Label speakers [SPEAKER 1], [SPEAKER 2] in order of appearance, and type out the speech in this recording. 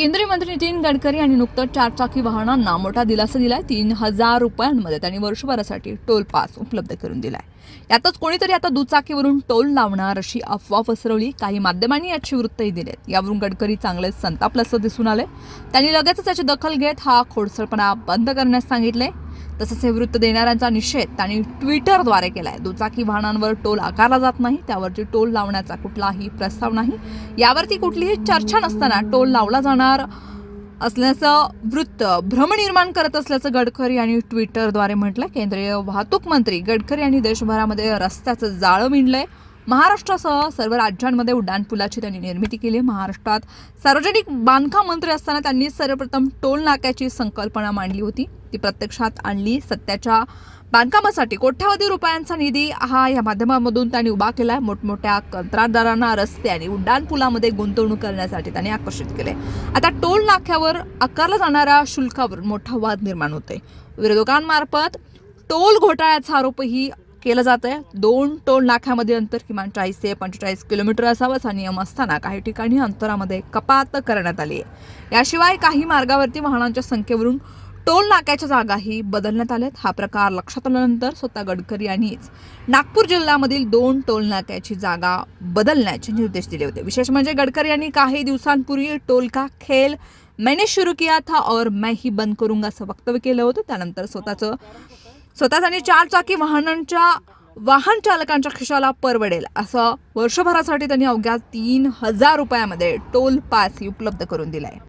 [SPEAKER 1] केंद्रीय मंत्री नितीन गडकरी यांनी नुकतंच चारचाकी वाहनांना मोठा दिलासा दिलाय. तीन हजार रुपयांमध्ये त्यांनी वर्षभरासाठी टोल पास उपलब्ध करून दिलाय. यातच कोणीतरी आता दुचाकीवरून टोल लावणार अशी अफवा पसरवली. काही माध्यमांनी याची वृत्तही दिलेत. यावरून गडकरी चांगले संतापल्याचं दिसून आले. त्यांनी लगेचच याची दखल घेत हा खोडसळपणा बंद करण्यास सांगितले. तसंच हे वृत्त देणाऱ्यांचा निषेध त्यांनी ट्विटरद्वारे केला आहे दुचाकी वाहनांवर टोल आकारला जात नाही त्यावरती टोल लावण्याचा कुठलाही प्रस्ताव नाही. यावरती कुठलीही चर्चा नसताना टोल लावला जाणार असल्याचं वृत्त भ्रम निर्माण करत असल्याचं गडकरी यांनी ट्विटरद्वारे म्हटलं केंद्रीय वाहतूक मंत्री गडकरी यांनी देशभरामध्ये रस्त्याचं जाळं विणलंय. महाराष्ट्रासह सर्व राज्यांमध्ये उड्डाणपुलाची त्यांनी निर्मिती केली. महाराष्ट्रात सार्वजनिक बांधकाम मंत्री असताना त्यांनी सर्वप्रथम टोल नाक्याची संकल्पना मांडली होती. ती प्रत्यक्षात आणली. सत्याच्या बांधकामासाठी कोट्यावधी रुपयांचा निधी हा या माध्यमामधून त्यांनी उभा केला. आहे मोठमोठ्या कंत्राटदारांना रस्ते आणि उड्डाणपुलामध्ये गुंतवणूक करण्यासाठी त्यांनी आकर्षित केले. आता टोल नाक्यावर आकारला जाणाऱ्या शुल्कावर मोठा वाद निर्माण होते विरोधकांमार्फत टोल घोटाळ्याचा आरोपही केलं जात आहे दोन टोल नाक्यामध्ये अंतर किमान चाळीस ते पंचेचाळीस किलोमीटर असावं असा नियम असताना काही ठिकाणी अंतरामध्ये कपात करण्यात आली आहे. याशिवाय काही मार्गावरती वाहनांच्या संख्येवरून टोल नाक्याच्या जागाही बदलण्यात आल्यात. हा प्रकार लक्षात आल्यानंतर स्वतः गडकरी यांनीच नागपूर जिल्ह्यामधील दोन टोल नाक्याची जागा बदलण्याचे निर्देश दिले होते. विशेष म्हणजे गडकरी यांनी काही दिवसांपूर्वी टोल का खेल मैंने शुरू किया था और मैं ही बंद करूंगा असं वक्तव्य केलं होतं. त्यानंतर स्वतःचं स्वतः त्यांनी चार चाकी वाहनांच्या वाहन चालकांच्या खिशाला परवडेल असं वर्षभरासाठी त्यांनी अवघ्या तीन हजार रुपयामध्ये टोल पास उपलब्ध करून दिलाय.